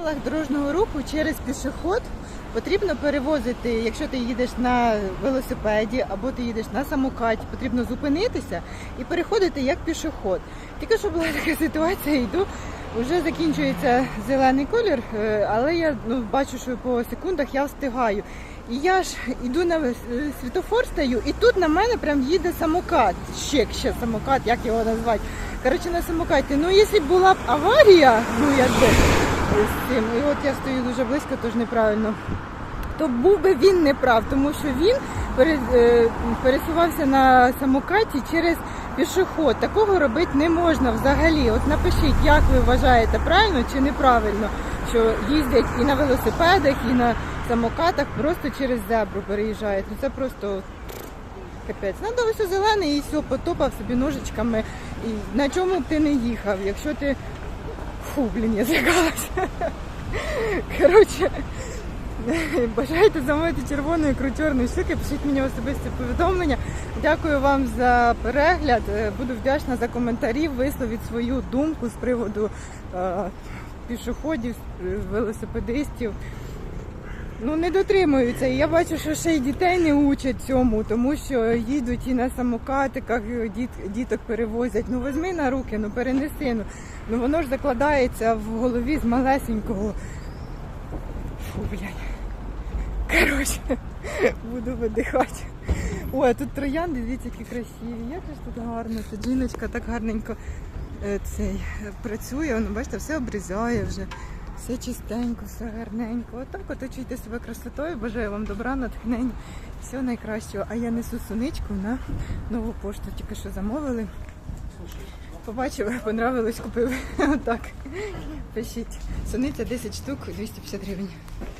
правилах дорожнього руху через пішоход потрібно перевозити, якщо ти їдеш на велосипеді або ти їдеш на самокаті, потрібно зупинитися і переходити як пішоход. Тільки що була така ситуація, йду, вже закінчується зелений колір, е, але я ну, бачу, що по секундах я встигаю. І я ж іду на е, світофор стою, і тут на мене прям їде самокат. Ще ще самокат, як його назвати. Коротше, на самокаті. Ну, якщо була б аварія, ну якби з цим, і от я стою дуже близько, тож неправильно, то був би він неправ, тому що він е, пересувався на самокаті через пішоход. Такого робити не можна взагалі. От напишіть, як ви вважаєте, правильно чи неправильно, що їздять і на велосипедах, і на самокатах просто через зебру переїжджають. Ну це просто капець. Надо ось зелений і все, потопав собі ножичками. І на чому б ти не їхав, якщо ти. Фу, блін, я злякалася. Коротше, бажаєте замовити червоної кручорної штуки, пишіть мені особисті повідомлення. Дякую вам за перегляд. Е, Буду вдячна за коментарі. Висловіть свою думку з приводу е, пішоходів, е, велосипедистів. Ну, не дотримуються. Я бачу, що ще й дітей не учать цьому, тому що їдуть і на самокатиках, і діт, діток перевозять. Ну візьми на руки, ну перенеси. Ну, ну воно ж закладається в голові з малесенького. Фу, блядь. Коротше, буду видихати. Ой, а тут троянди, дивіться, які красиві. Як ж тут гарно, тут жіночка так гарненько е, цей, е, працює, ну, бачите, все обрізає вже. Все чистенько, все гарненько. Отак от оточуйте себе красотою. Бажаю вам добра, натхнення, всього найкращого. А я несу суничку на нову пошту. Тільки що замовили. Побачили, понравилось, купили. Отак. Пишіть. Суниця 10 штук, 250 гривень.